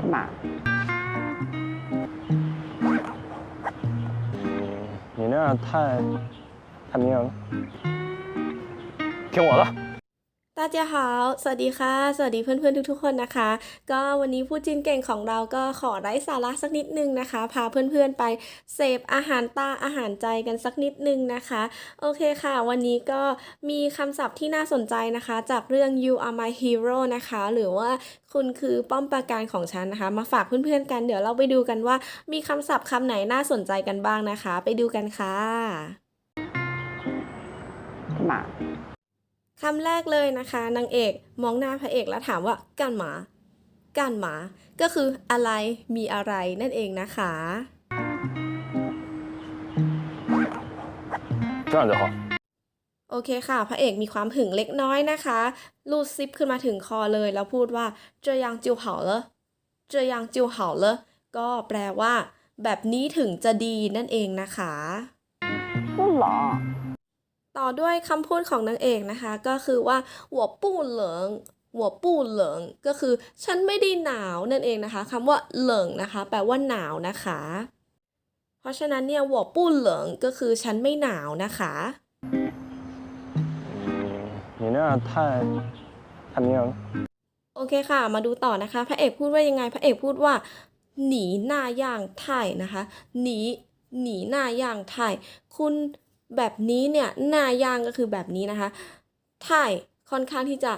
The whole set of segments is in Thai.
干嘛？你那样太太迷人了，听我的。 ตาเจียหาวสวัสดีค่ะ สวัสดีเพื่อนๆทุกๆคนนะคะ ก็วันนี้ผู้จีนเก่งของเราก็ขอไร้สาระสักนิดนึงนะคะ พาเพื่อนๆไปเสพอาหารตาอาหารใจกันสักนิดนึงนะคะ โอเคค่ะ วันนี้ก็มีคำศัพท์ที่น่าสนใจนะคะ จากเรื่อง you are my hero นะคะ หรือว่าคุณคือป้อมปราการของฉันนะคะ มาฝากเพื่อนๆกัน เดี๋ยวเราไปดูกันว่า มีคำศัพท์คำไหนน่าสนใจกันบ้างนะคะ ไปดูกันค่ะ干嘛？ คำแรกเลยนะคะนางเอกมองหน้าพระเอกแล้วถามว่ากันหมากันหมา ก็คืออะไรมีอะไรนั่นเองนะคะ 这样就好。 โอเคค่ะ พระเอกมีความหึงเล็กน้อยนะคะลูดซิปขึ้นมาถึงคอเลย แล้วพูดว่าเจอยังจิวเห่าเลยเจอยังจิวเห่าเลยก็แปลว่า แบบนี้ถึงจะดีนั่นเองนะคะ 不冷， ต่อด้วยคำพูดของนางเอกนะคะ ก็คือว่าหัวปู้เหลิงหัวปู้เหลิงก็คือ ฉันไม่ได้หนาวนั่นเองนะคะคำว่าเหลิงนะคะ แปลว่าหนาวนะคะ เพราะฉะนั้นเนี่ยหัวปู้เหลิงก็คือฉันไม่หนาวนะคะ 你你那样太太明了， โอเคค่ะ มาดูต่อนะคะ พระเอกพูดว่ายังไง พระเอกพูดว่า หนีหน้าย่างไถ่นะคะ หนี หนีหน้าย่างไถ่คุณ แบบนี้เนี่ยหน้าย่างก็คือแบบนี้นะคะไทยค่อนข้างที่จะ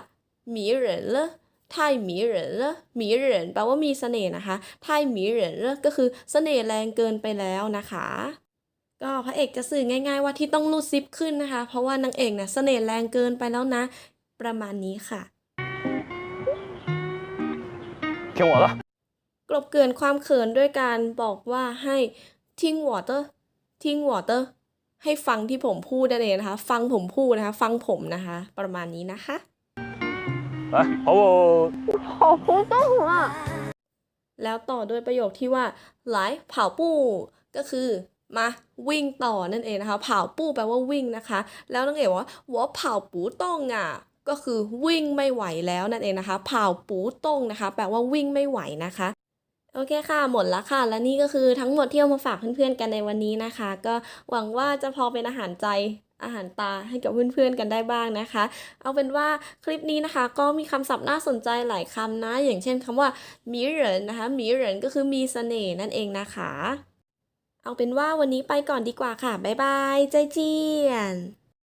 หมีเหรินเลไทยหมีเหรินเลหมีเหรินแปลว่ามีเสน่ห์นะคะไทยหมีเหรินเลก็คือเสน่ห์แรงเกินไปแล้วนะคะก็พระเอกจะสื่อง่าย ๆ ว่าที่ต้องรูดซิปขึ้นนะคะ เพราะว่านางเอกเนี่ยเสน่ห์แรงเกินไปแล้วนะ ประมาณนี้ค่ะเขียกลบเกินความเขินด้วยการบอกว่าให้ทิ้งวอเตอร์ทิ้งวอเตอร์ ให้ฟังที่ผมพูดได้เลยนะคะ ฟังผมพูดนะคะ ฟังผมนะคะ ประมาณนี้นะคะไปพาวขอบคุต้หัวแล้วต่อด้วยประโยคที่ว่าหลายเผาปู้ก็คือมาวิ่งต่อนั่นเองนะคะ เผาปู้แปลว่าวิ่งนะคะ แล้วน้องเอ๋ว่าหัวเผาปูต้องอะก็คือวิ่งไม่ไหวแล้วนั่นเองนะคะ เผาปูต้องนะคะ แปลว่าวิ่งไม่ไหวนะคะ โอเคค่ะ หมดละค่ะ และนี่ก็คือทั้งหมดที่เอามาฝากเพื่อนๆกันในวันนี้นะคะ ก็หวังว่าจะพอเป็นอาหารใจอาหารตาให้กับเพื่อนๆกันได้บ้างนะคะ เอาเป็นว่าคลิปนี้นะคะ ก็มีคำศัพท์น่าสนใจหลายคำนะ อย่างเช่นคำว่ามีเหรินนะคะมีเหรินก็คือมีเสน่ห์นั่นเองนะคะ เอาเป็นว่าวันนี้ไปก่อนดีกว่าค่ะ บ๊ายบาย ใจเจียน